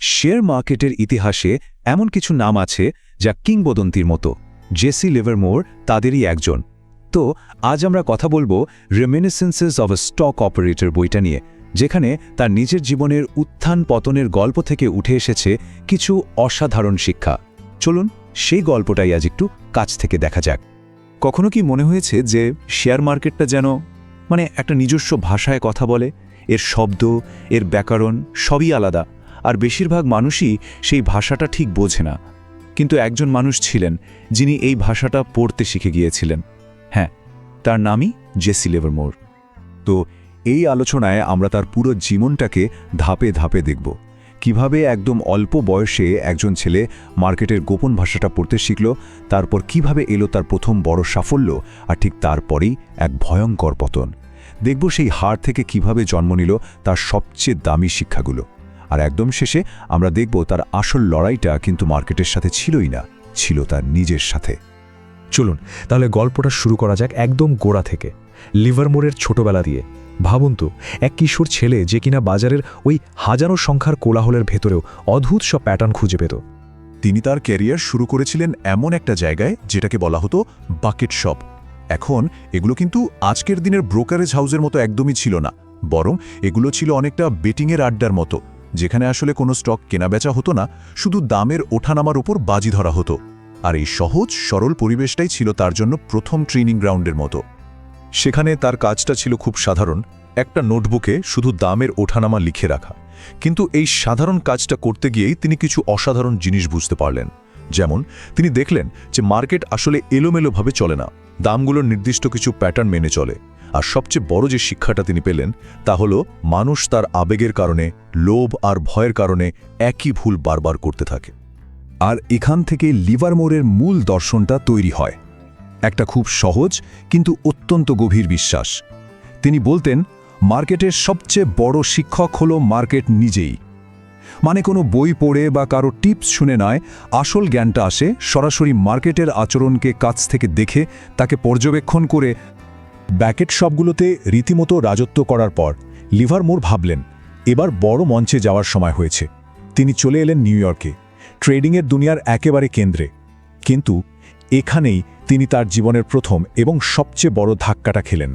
Share মার্কেটের ইতিহাসে এমন কিছু নাম আছে যা কিংবদন্তির মতো। জেসি লিভারমোর তাদেরই একজন। তো, আজ আমরা কথা বলব reminiscences of a stock operator বইটা নিয়ে, যেখানে তার নিজের জীবনের উত্থান পতনের গল্প থেকে উঠে এসেছে কিছু অসাধারণ শিক্ষা। চলুন, সেই গল্পটাই আজ একটু কাছ থেকে দেখা যাক। কখনো কি মনে হয়েছে যে শেয়ার মার্কেটটা যেন মানে একটা নিজস্ব ভাষায় কথা বলে, এর শব্দ, এর ব্যাকরণ সবই আলাদা, আর বেশিরভাগ মানুষই সেই ভাষাটা ঠিক বোঝে না। কিন্তু একজন মানুষ ছিলেন যিনি এই ভাষাটা পড়তে শিখে গিয়েছিলেন। হ্যাঁ তার নামই জেসি লেভারমোর। তো এই আলোচনায় আমরা তার পুরো জীবনটাকে ধাপে ধাপে দেখব। কীভাবে একদম অল্প বয়সে একজন ছেলে মার্কেটের গোপন ভাষাটা পড়তে শিখল, তারপর কীভাবে এলো তার প্রথম বড় সাফল্য, আর ঠিক তারপরেই এক ভয়ঙ্কর পতন। দেখব সেই হার থেকে কীভাবে জন্ম নিল তার সবচেয়ে দামি শিক্ষাগুলো। আর একদম শেষে আমরা দেখব তার আসল লড়াইটা কিন্তু মার্কেটের সাথে ছিলই না, ছিল তার নিজের সাথে। চলুন, তাহলে গল্পটা শুরু করা যাক একদম গোড়া থেকে। লিভারমোরের ছোটবেলা দিয়ে। ভাবুন তো, এক কিশোর ছেলে যে কিনা বাজারের ওই হাজারো সংখ্যার কোলাহলের ভেতরেও অদ্ভুত সব প্যাটার্ন খুঁজে পেত। তিনি তার ক্যারিয়ার শুরু করেছিলেন এমন একটা জায়গায় যেটাকে বলা হতো বাকেট শপ এখন এগুলো কিন্তু আজকের দিনের ব্রোকারেজ হাউসের মতো একদমই ছিল না। বরং এগুলো ছিল অনেকটা বেটিংয়ের আড্ডার মতো, যেখানে আসলে কোনো স্টক কেনাবেচা হতো না, শুধু দামের ওঠানামার উপর বাজি ধরা হতো। আর এই সহজ, সরল পরিবেশটাই ছিল তার জন্য প্রথম ট্রেনিং গ্রাউন্ডের মতো। সেখানে তার কাজটা ছিল খুব সাধারণ, একটা নোটবুকে শুধু দামের ওঠানামা লিখে রাখা। কিন্তু এই সাধারণ কাজটা করতে গিয়েই তিনি কিছু অসাধারণ জিনিস বুঝতে পারলেন। যেমন, তিনি দেখলেন যে মার্কেট আসলে এলোমেলোভাবে চলে না। দামগুলোর নির্দিষ্ট কিছু প্যাটার্ন মেনে চলে। আর সবচেয়ে বড় যে শিক্ষাটা তিনি পেলেন, তা হল মানুষ তার আবেগের কারণে, লোভ আর ভয়ের কারণে একই ভুল বারবার করতে থাকে। আর এখান থেকে লিভারমোরের মূল দর্শনটা তৈরি হয়। একটা খুব সহজ কিন্তু অত্যন্ত গভীর বিশ্বাস। তিনি বলতেন, মার্কেটের সবচেয়ে বড় শিক্ষক হল মার্কেট নিজেই। মানে কোনো বই পড়ে বা কারও টিপস শুনে নয়, আসল জ্ঞানটা আসে সরাসরি মার্কেটের আচরণকে কাছ থেকে দেখে তাকে পর্যবেক্ষণ করে ব্যাকেট শপগুলোতে রীতিমতো রাজত্ব করার পর লিভারমোর ভাবলেন, এবার বড় মঞ্চে যাওয়ার সময় হয়েছে। তিনি চলে এলেন নিউ ইয়র্কে। ট্রেডিংয়ের দুনিয়ার একেবারে কেন্দ্রে। কিন্তু এখানেই তিনি তার জীবনের প্রথম এবং সবচেয়ে বড় ধাক্কাটা খেলেন।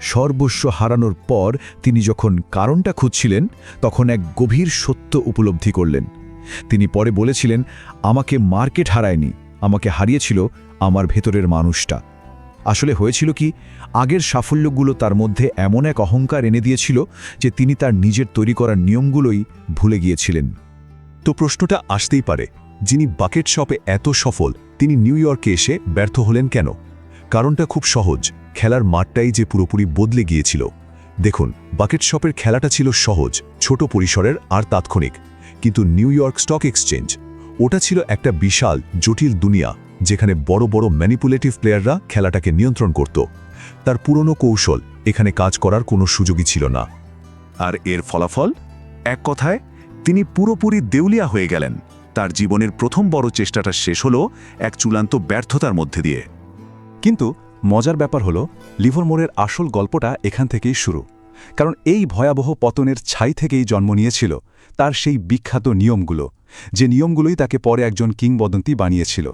সর্বস্ব হারানোর পর তিনি যখন কারণটা খুঁজছিলেন, তখন এক গভীর সত্য উপলব্ধি করলেন। তিনি পরে বলেছিলেন, আমাকে মার্কেট হারায়নি, আমাকে হারিয়েছিল আমার ভেতরের মানুষটা। আসলে হয়েছিল কি, আগের সাফল্যগুলো তার মধ্যে এমন এক অহংকার এনে দিয়েছিল যে তিনি তার নিজের তৈরি করার নিয়মগুলোই ভুলে গিয়েছিলেন। তো প্রশ্নটা আসতেই পারে, যিনি বাকেট শপে এত সফল, তিনি নিউ ইয়র্কে এসে ব্যর্থ হলেন কেন? কারণটা খুব সহজ। খেলার মাঠটাই যে পুরোপুরি বদলে গিয়েছিল। দেখুন, বাকেট শপের খেলাটা ছিল সহজ, ছোট পরিসরের আর তাৎক্ষণিক। কিন্তু নিউ ইয়র্ক স্টক এক্সচেঞ্জ, ওটা ছিল একটা বিশাল, জটিল দুনিয়া, যেখানে বড় বড় ম্যানিপুলেটিভ প্লেয়াররা খেলাটাকে নিয়ন্ত্রণ করত। তার পুরনো কৌশল, এখানে কাজ করার কোনো সুযোগই ছিল না। আর এর ফলাফল? এক কথায়, তিনি পুরোপুরি দেউলিয়া হয়ে গেলেন। তার জীবনের প্রথম বড় চেষ্টাটা শেষ হলো এক চূড়ান্ত ব্যর্থতার মধ্যে দিয়ে। কিন্তু মজার ব্যাপার হলো লিভারমোরের আসল গল্পটা এখান থেকেই শুরু। কারণ এই ভয়াবহ পতনের ছাই থেকেই জন্ম নিয়েছিল তার সেই বিখ্যাত নিয়মগুলো, যে নিয়মগুলোই তাকে পরে একজন কিংবদন্তি বানিয়েছিল।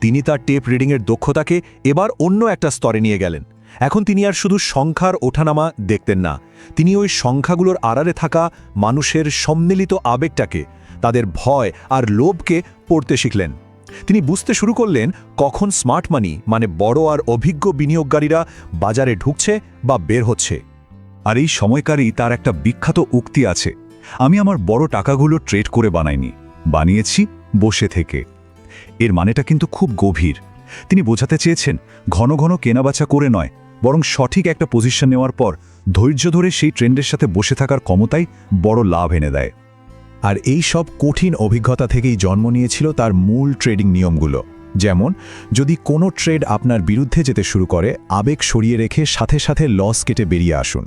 তিনি তার টেপ রিডিংয়ের দক্ষতাকে এবার অন্য একটা স্তরে নিয়ে গেলেন। এখন তিনি আর শুধু সংখ্যার ওঠানামা দেখতেন না, তিনি ওই সংখ্যাগুলোর আড়ালে থাকা মানুষের সম্মিলিত আবেগটাকে, তাদের ভয় আর লোভকে পড়তে শিখলেন। তিনি বুঝতে শুরু করলেন কখন স্মার্ট মানি মানে বড় আর অভিজ্ঞ বিনিয়োগকারীরা বাজারে ঢুকছে বা বের হচ্ছে। আর এই সময়কারই তার একটা বিখ্যাত উক্তি আছে। আমি আমার বড় টাকাগুলো ট্রেড করে বানাইনি, বানিয়েছি বসে থেকে। এর মানেটা কিন্তু খুব গভীর। তিনি বোঝাতে চেয়েছেন, ঘন ঘন কেনাবাচা করে নয়, বরং সঠিক একটা পজিশন নেওয়ার পর ধৈর্য ধরে সেই ট্রেন্ডের সাথে বসে থাকার ক্ষমতাই বড় লাভ এনে দেয়। আর এই সব কঠিন অভিজ্ঞতা থেকেই জন্ম নিয়েছিল তার মূল ট্রেডিং নিয়মগুলো। যেমন, যদি কোনো ট্রেড আপনার বিরুদ্ধে যেতে শুরু করে, আবেগ সরিয়ে রেখে সাথে সাথে লস কেটে বেরিয়ে আসুন।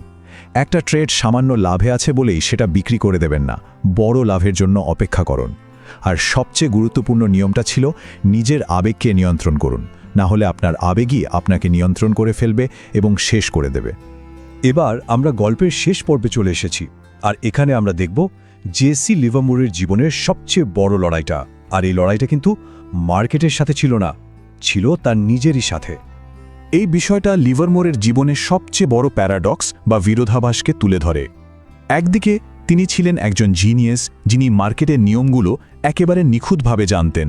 একটা ট্রেড সামান্য লাভে আছে বলেই সেটা বিক্রি করে দেবেন না, বড় লাভের জন্য অপেক্ষা করুন। আর সবচেয়ে গুরুত্বপূর্ণ নিয়মটা ছিল নিজের আবেগকে নিয়ন্ত্রণ করুন, না হলে আপনার আবেগই আপনাকে নিয়ন্ত্রণ করে ফেলবে এবং শেষ করে দেবে। এবার আমরা গল্পের শেষ পর্বে চলে এসেছি, আর এখানে আমরা দেখব জেসি লিভারমোরের জীবনের সবচেয়ে বড় লড়াইটা। আর এই লড়াইটা কিন্তু মার্কেটের সাথে ছিল না, ছিল তার নিজেরই সাথে। এই বিষয়টা লিভারমোরের জীবনের সবচেয়ে বড় প্যারাডক্স বা বিরোধাভাসকে তুলে ধরে। একদিকে তিনি ছিলেন একজন জিনিয়াস যিনি মার্কেটের নিয়মগুলো একেবারে নিখুঁতভাবে জানতেন,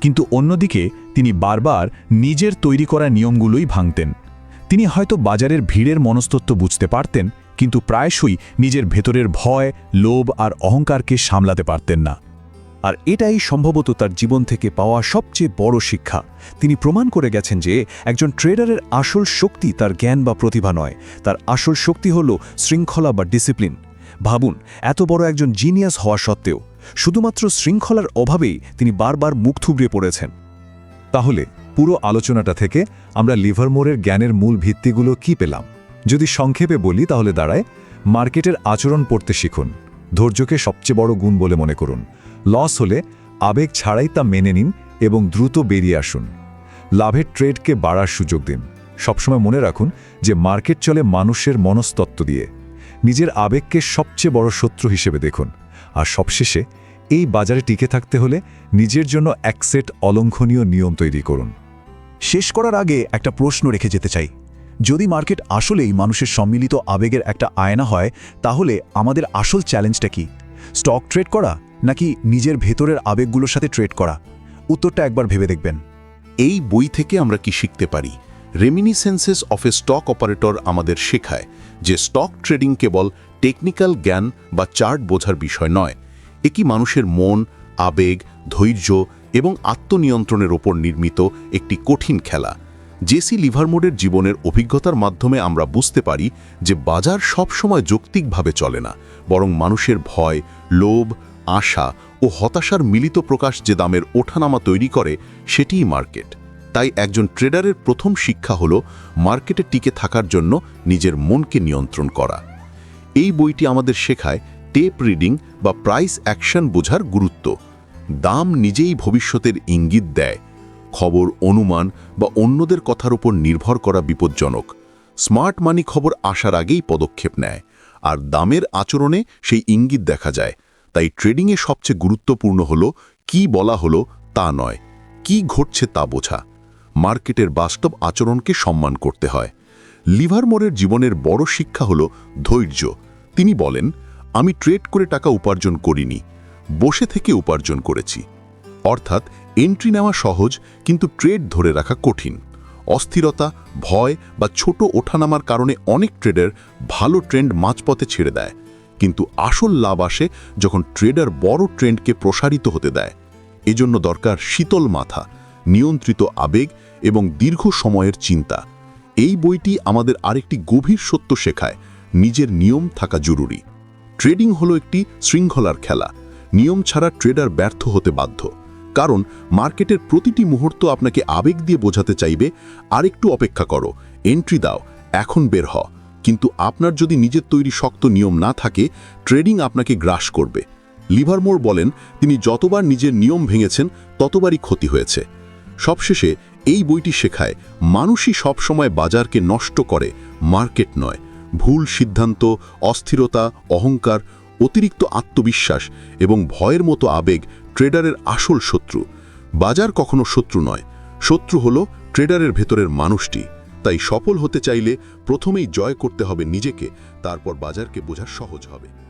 কিন্তু অন্যদিকে তিনি বারবার নিজের তৈরি করা নিয়মগুলোই ভাঙতেন। তিনি হয়তো বাজারের ভিড়ের মনস্তত্ব বুঝতে পারতেন কিন্তু প্রায়শই নিজের ভেতরের ভয়, লোভ আর অহংকারকে সামলাতে পারতেন না। আর এটাই সম্ভবত তার জীবন থেকে পাওয়া সবচেয়ে বড় শিক্ষা। তিনি প্রমাণ করে গেছেন যে একজন ট্রেডারের আসল শক্তি তার জ্ঞান বা প্রতিভা নয়। তার আসল শক্তি হল শৃঙ্খলা বা ডিসিপ্লিন। ভাবুন, এত বড় একজন জিনিয়াস হওয়া সত্ত্বেও, শুধুমাত্র শৃঙ্খলার অভাবেই তিনি বারবার মুখ থুবড়ে পড়েছেন। তাহলে পুরো আলোচনাটা থেকে আমরা লিভারমোরের জ্ঞানের মূল ভিত্তিগুলো কি পেলাম? যদি সংক্ষেপে বলি, তাহলে দাঁড়ায়, মার্কেটের আচরণ পড়তে শিখুন। ধৈর্যকে সবচেয়ে বড় গুণ বলে মনে করুন। লস হলে আবেগ ছাড়াই তা মেনে নিন এবং দ্রুত বেরিয়ে আসুন। লাভের ট্রেডকে বাড়ার সুযোগ দিন। সবসময় মনে রাখুন যে মার্কেট চলে মানুষের মনস্তত্ত্ব দিয়ে। নিজের আবেগকে সবচেয়ে বড় শত্রু হিসেবে দেখুন। আর সবশেষে, এই বাজারে টিকে থাকতে হলে নিজের জন্য এক সেট অলঙ্ঘনীয় নিয়ম তৈরি করুন। শেষ করার আগে একটা প্রশ্ন রেখে যেতে চাই। যদি মার্কেট আসলেই মানুষের সম্মিলিত আবেগের একটা আয়না হয়, তাহলে আমাদের আসল চ্যালেঞ্জটা কি? স্টক ট্রেড করা নাকি নিজের ভেতরের আবেগগুলোর সাথে ট্রেড করা? উত্তরটা একবার ভেবে দেখবেন। এই বই থেকে আমরা কি শিখতে পারি? Reminiscences of a stock operator আমাদের শেখায় যে স্টক ট্রেডিং কেবল টেকনিক্যাল জ্ঞান বা চার্ট বোঝার বিষয় নয়। এ কি মানুষের মন, আবেগ, ধৈর্য এবং আত্মনিয়ন্ত্রণের ওপর নির্মিত একটি কঠিন খেলা। জেসি লিভারমোডের জীবনের অভিজ্ঞতার মাধ্যমে আমরা বুঝতে পারি যে বাজার সবসময় যৌক্তিকভাবে চলে না, বরং মানুষের ভয়, লোভ, আশা ও হতাশার মিলিত প্রকাশ যে দামের ওঠানামা তৈরি করে, সেটিই মার্কেট। তাই একজন ট্রেডারের প্রথম শিক্ষা হল মার্কেটে টিকে থাকার জন্য নিজের মনকে নিয়ন্ত্রণ করা। এই বইটি আমাদের শেখায় টেপ রিডিং বা প্রাইস অ্যাকশন বোঝার গুরুত্ব। দাম নিজেই ভবিষ্যতের ইঙ্গিত দেয়। খবর অনুমান বা অন্যদের কথার উপর নির্ভর করা বিপজ্জনক। স্মার্ট মানি খবর আসার আগেই পদক্ষেপ নেয়, আর দামের আচরণে সেই ইঙ্গিত দেখা যায়। তাই ট্রেডিংয়ে সবচেয়ে গুরুত্বপূর্ণ হল, কি বলা হলো তা নয়, কি ঘটছে তা বোঝা। মার্কেটের বাস্তব আচরণকে সম্মান করতে হয়। লিভারমোরের জীবনের বড় শিক্ষা হল ধৈর্য। তিনি বলেন, আমি ট্রেড করে টাকা উপার্জন করিনি, বসে থেকে উপার্জন করেছি। অর্থাৎ এন্ট্রি নেওয়া সহজ, কিন্তু ট্রেড ধরে রাখা কঠিন। অস্থিরতা, ভয় বা ছোট ওঠানামার কারণে অনেক ট্রেডার ভালো ট্রেন্ড মাঝপথে ছেড়ে দেয়। কিন্তু আসল লাভ আসে যখন ট্রেডার বড় ট্রেন্ডকে প্রসারিত হতে দেয়। এজন্য দরকার শীতল মাথা, নিয়ন্ত্রিত আবেগ এবং দীর্ঘ সময়ের চিন্তা। এই বইটি আমাদের আরেকটি গভীর সত্য শেখায়, নিজের নিয়ম থাকা জরুরি। ট্রেডিং হলো একটি শৃঙ্খলার খেলা। নিয়ম ছাড়া ট্রেডার ব্যর্থ হতে বাধ্য। কারণ মার্কেটের প্রতিটি মুহূর্ত আপনাকে আবেগ দিয়ে বোঝাতে চাইবে, আরেকটু অপেক্ষা করো এন্ট্রি দাও, এখন বের হ কিন্তু আপনার যদি নিজের তৈরি শক্ত নিয়ম না থাকে ট্রেডিং আপনাকে গ্রাস করবে। লিভারমোর বলেন, তিনি যতবার নিজের নিয়ম ভেঙেছেন, ততবারই ক্ষতি হয়েছে। সবশেষে, এই বইটি শেখায়, মানুষই সবসময় বাজারকে নষ্ট করে, মার্কেট নয়। ভুল সিদ্ধান্ত, অস্থিরতা, অহংকার অতিরিক্ত আত্মবিশ্বাস এবং ভয়ের মতো আবেগ ট্রেডারের আসল শত্রু। বাজার কখনো শত্রু নয়। শত্রু হলো ট্রেডারের ভেতরের মানুষটি। তাই সফল হতে চাইলে প্রথমেই জয় করতে হবে নিজেকে, তারপর বাজারকে বোঝা সহজ হবে।